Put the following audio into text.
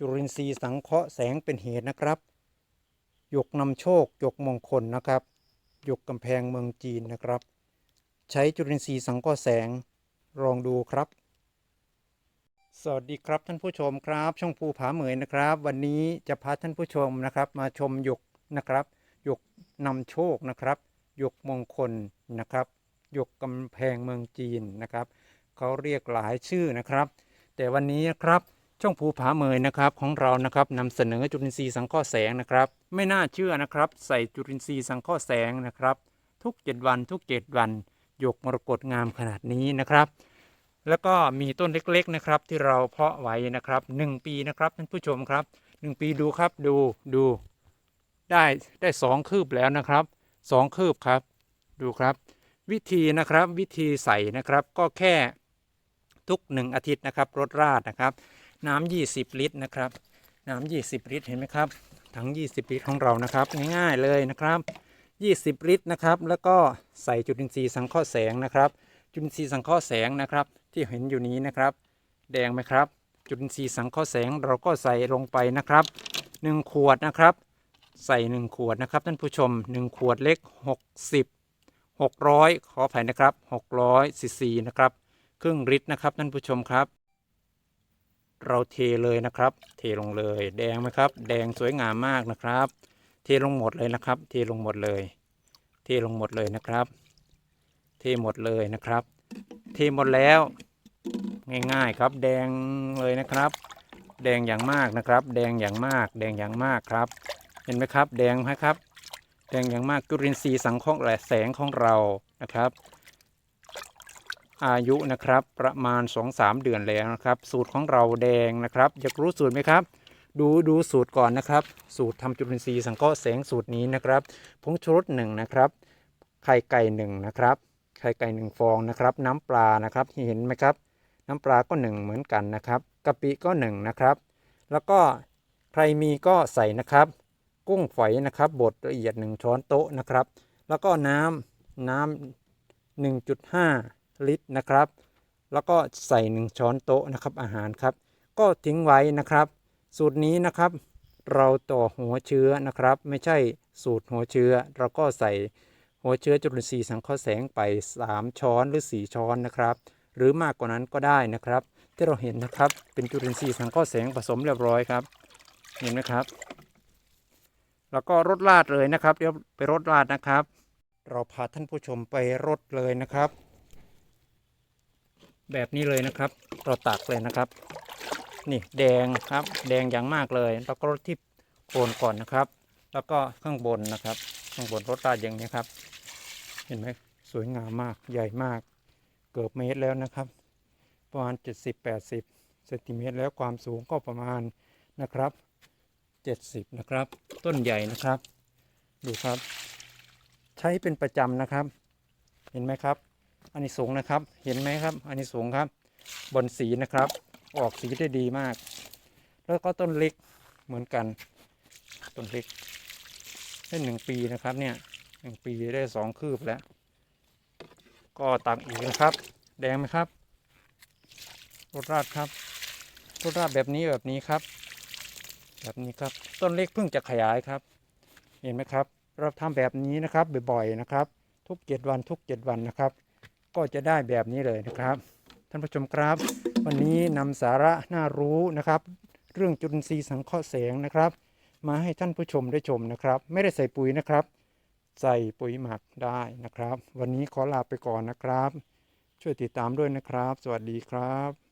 จุลินทรีย์สังเคราะห์แสงเป็นเหตุนะครับหยกนำโชคหยกมงคลนะครับหยกกำแพงเมืองจีนนะครับ ใช้จุลินทรีย์สังเคราะห์แสงลองดูครับ สวัสดีครับท่านผู้ชมครับ ช่องภูผาเหมยนะครับ วันนี้จะพาท่านผู้ชมนะครับ มาชมหยกนะครับหยกนำโชคนะครับหยกมงคลนะครับหยกกำแพงเมืองจีนนะครับเขาเรียกหลายชื่อนะครับ แต่วันนี้นะครับ ช่องภูผาเมยนะครับของเรานะครับนำเสนอจุลินทรีย์สังเคราะห์แสงนะครับ ไม่น่าเชื่อนะครับ ใส่จุลินทรีย์สังเคราะห์แสงนะครับ ทุก 7 วันทุก 7 วันหยกมรกตงามขนาดนี้นะครับ แล้วก็มีต้นเล็กๆนะครับที่เราเพาะไว้นะครับ 1 ปีนะครับท่านผู้ชมครับ 1 ปีดูครับดูดูได้ได้สองคืบแล้วนะครับสองคืบครับ ดูครับ วิธีนะครับวิธีใส่นะครับก็แค่ทุก 1 อาทิตย์นะครับรดราดนะครับ น้ำ20 ลิตรนะครับ น้ำ20 ลิตรเห็นไหมครับถัง 20 ลิตรของเรานะครับ ง่ายๆเลยนะครับ 20 ลิตรนะครับ แล้วก็ใส่จุลินทรีย์สังเคราะห์แสงนะครับ จุลินทรีย์สังเคราะห์แสงนะครับ ที่เห็นอยู่นี้นะครับ แดงไหมครับ จุลินทรีย์สังเคราะห์แสงเราก็ใส่ลงไปนะครับ 1 ขวดนะครับ ใส่ 1 ขวดนะครับท่านผู้ชม 1 ขวดเล็ก 60 600 ขออภัยนะครับ 600ซีซีนะครับ ครึ่งลิตรนะครับท่านผู้ชมครับ เราเทเลยนะครับ เทลงเลย แดงไหมครับ แดงสวยงามมากนะครับ เทลงหมดเลยนะครับ เทลงหมดเลย เทลงหมดเลยนะครับ เทหมดเลยนะครับ เทหมดแล้ว ง่ายๆครับ แดงเลยนะครับ แดงอย่างมากนะครับ แดงอย่างมาก แดงอย่างมากครับ เห็นไหมครับ แดงไหมครับ แดงอย่างมากจุลินทรีย์สังเคราะห์และแสงของเรานะครับ อายุนะครับประมาณ 2-3 เดือนแล้วนะครับ สูตรของเราแดงนะครับ อยากรู้สูตรไหมครับ ดูดูสูตรก่อนนะครับ สูตรทำจุลินทรีย์สังเคราะห์แสงสูตรนี้นะครับผงชูรสหนึ่งนะครับไข่ไก่หนึ่งนะครับไข่ไก่หนึ่งฟองนะครับ น้ำปลานะครับเห็นไหมครับ น้ำปลาก็หนึ่งเหมือนกันนะครับกะปิก็หนึ่งนะครับ แล้วก็ใครมีก็ใส่นะครับ กุ้งฝอยนะครับบดละเอียด 1 ช้อนโต๊ะนะครับ แล้วก็น้ำน้ำ1.5 ลิตรนะครับ แล้วก็ใส่ 1 ช้อนโต๊ะนะครับอาหารครับ ก็ทิ้งไว้นะครับ สูตรนี้นะครับ เราต่อหัวเชื้อนะครับ ไม่ใช่สูตรหัวเชื้อ เราก็ใส่หัวเชื้อจุลินทรีย์สังเคราะห์แสงไป 3 ช้อนหรือ 4 ช้อนนะครับ หรือมากกว่านั้นก็ได้นะครับ ที่เราเห็นนะครับเป็นจุลินทรีย์สังเคราะห์แสงผสมเรียบร้อยครับ เห็นไหมครับ แล้วก็รดลาดเลยนะครับ เดี๋ยวไปรดลาดนะครับ เราพาท่านผู้ชมไปรดเลยนะครับ แบบนี้เลยนะครับ เราตักเลยนะครับ นี่แดงครับ แดงอย่างมากเลย แล้วก็รดที่โคนก่อนนะครับ แล้วก็ข้างบนนะครับ ข้างบนรดลาดอย่างนี้ครับ เห็นไหมสวยงามมากใหญ่มาก เกือบเมตรแล้วนะครับ ประมาณ 70-80เซนติเมตรแล้วความสูงก็ประมาณนะครับ70นะครับ ต้นใหญ่นะครับ ดูครับ ใช้เป็นประจำนะครับ เห็นไหมครับ อันนี้สูงนะครับ เห็นไหมครับ อันนี้สูงครับ บนสีนะครับ ออกสีได้ดีมาก แล้วก็ต้นเล็กเหมือนกัน ต้นเล็กได้หนึ่งปีนะครับ เนี่ยหนึ่งปีได้สองคืบแล้ว ก็ตักอีกนะครับ แดงไหมครับรสราดครับรสราดแบบนี้แบบนี้ครับ แบบนี้ครับ ต้นเล็กเพิ่งจะขยายครับ เห็นไหมครับ เราทำแบบนี้นะครับบ่อยๆนะครับ ทุกเจ็ดวันทุกเจ็ดวันนะครับ ก็จะได้แบบนี้เลยนะครับ ท่านผู้ชมครับ วันนี้นำสาระน่ารู้นะครับ เรื่องจุลินทรีย์สังเคราะห์แสงนะครับ มาให้ท่านผู้ชมได้ชมนะครับ ไม่ได้ใส่ปุ๋ยนะครับ ใส่ปุ๋ยหมักได้นะครับ วันนี้ขอลาไปก่อนนะครับ ช่วยติดตามด้วยนะครับ สวัสดีครับ